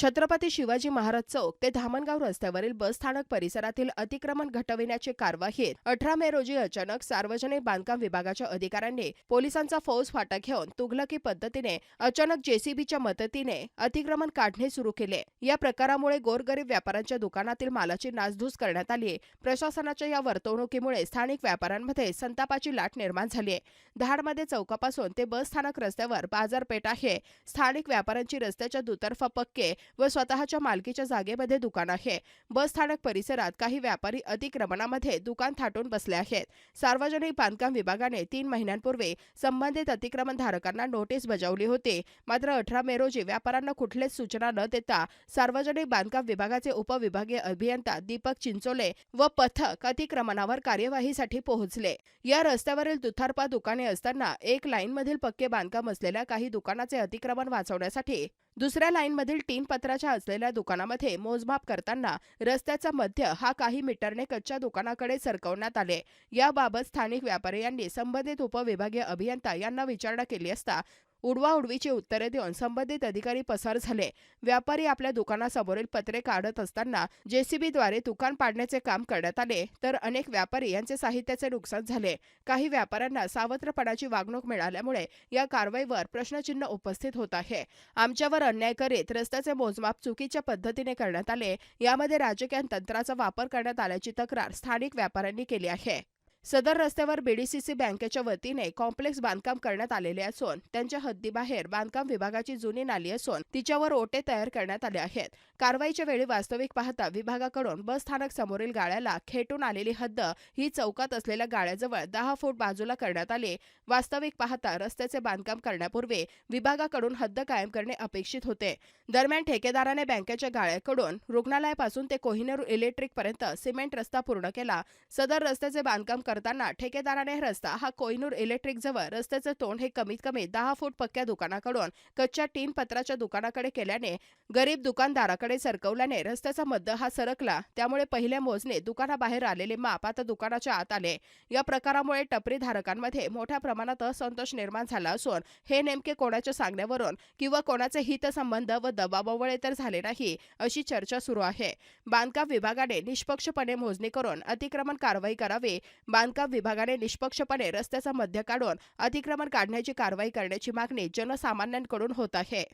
छत्रपती शिवाजी महाराज चौक ते धामणगाव रस्त्यावरील बस स्थानक परिसरातील अतिक्रमण घटविण्याची कारवाईत अठरा मे रोजी अचानक सार्वजनिक बांधकाम विभागाच्या अधिकाऱ्यांनी पोलिसांचा फौज फाटा घेऊन तुघलकी पद्धतीने अचानक जेसीबीच्या मदतीने अतिक्रमण काढणे सुरू केले. या प्रकारामुळे गोरगरीब व्यापाऱ्यांच्या दुकानातील मालाची नासधूस करण्यात आली. प्रशासनाच्या या वर्तवणुकीमुळे स्थानिक व्यापाऱ्यांमध्ये संतापाची लाट निर्माण झाली धाडमध्ये चौकापासून ते बस स्थानक रस्त्यावर बाजारपेठ आहे. स्थानिक व्यापाऱ्यांची रस्त्याच्या दुतर्फा पक्के व स्वतःच्या मालकीच्या जागेमध्ये दुकान आहे. बस स्थानक परिसरात काही व्यापारी अतिक्रमणामध्ये दुकान थाटून बसले आहेत. सार्वजनिक बांधकाम विभागाने तीन महिन्यांपूर्वी संबंधित अतिक्रमण धारकांना नोटीस बजावली होती. मात्र अठरा मे रोजी व्यापाऱ्यांना कुठलेच सूचना न देता सार्वजनिक बांधकाम विभागाचे उपविभागीय अभियंता दीपक चिंचोले व पथक अतिक्रमणावर कार्यवाहीसाठी पोहोचले. या रस्त्यावरील दुथारपा दुकाने असताना एक लाईनमधील पक्के बांधकाम असलेल्या काही दुकानाचे अतिक्रमण वाचवण्यासाठी दुसऱ्या लाईनमधील टीन पत्राच्या असलेल्या दुकानामध्ये मोजमाप करताना रस्त्याचा मध्य हा काही मीटरने कच्च्या दुकानाकडे सरकवण्यात आले. याबाबत स्थानिक व्यापारी यांनी संबंधित उपविभागीय अभियंता यांना विचारणा केली असता उडवाउडवीची उत्तरे देऊन संबंधित अधिकारी पसार झाले. व्यापारी आपल्या दुकानासमोरील पत्रे काढत असताना जेसीबीद्वारे दुकान पाडण्याचे काम करण्यात आले तर अनेक व्यापारी यांचे साहित्याचे नुकसान झाले. काही व्यापाऱ्यांना सावत्रपणाची वागणूक मिळाल्यामुळे या कारवाईवर प्रश्नचिन्ह उपस्थित होत आहे. आमच्यावर अन्याय करीत रस्त्याचे मोजमाप चुकीच्या पद्धतीने करण्यात आले यामध्ये राजकीय तंत्राचा वापर करण्यात आल्याची तक्रार स्थानिक व्यापाऱ्यांनी केली आहे. सदर रस्त्यावर बीडीसीसी बँकेच्या वतीने कॉम्प्लेक्स बांधकाम करण्यात आलेले असून त्यांच्या हद्दीबाहेर बांधकाम विभागाची जुनी नाली असून तिच्यावर ओटे तयार करण्यात आले आहेत. कारवाईच्या वेळी वास्तविक पाहता विभागाकडून बस स्थानक समोरील गाळ्याला खेटून आलेली हद्द ही चौकात असलेल्या गाळ्याजवळ दहा फूट बाजूला करण्यात आली. वास्तविक पाहता रस्त्याचे बांधकाम करण्यापूर्वी विभागाकडून हद्द कायम करणे अपेक्षित होते. दरम्यान ठेकेदाराने बँकेच्या गाळ्याकडून रुग्णालयापासून ते कोहिनूर इलेक्ट्रिक पर्यंत सिमेंट रस्ता पूर्ण केला. सदर रस्त्याचे बांधकाम करताना ठेकेदाराने रस्ता हा कोहिनूर इलेक्ट्रिक जवळ रस्त्याचे तोंड हे कमीत कमी दहा फूट पक्क्या दुकानाकडून कच्च्या टीन पत्राच्या दुकानाकडे केल्याने गरीब दुकानदाराकडे सरकवल्याने रस्त्याचा मध्य हा सरकला. त्यामुळे पहिल्या मोजणे दुकानाबाहेर आलेले माप आता दुकानाच्या आत आले. या प्रकारामुळे टपरी धारकांमध्ये मोठ्या प्रमाणात असंतोष निर्माण झाला असून हे नेमके कोणाच्या सांगण्यावरून किंवा कोणाचे हितसंबंध व दबावामुळे तर झाले नाही अशी चर्चा सुरू आहे. बांधकाम विभागाने निष्पक्षपणे मोजणी करून अतिक्रमण कारवाई करावी. बांधकाम विभागाने निष्पक्षपणे रस्त्याचा मध्य काढून अतिक्रमण काढण्याची कारवाई करण्याची मागणी जनसामान्यांकडून होत आहे.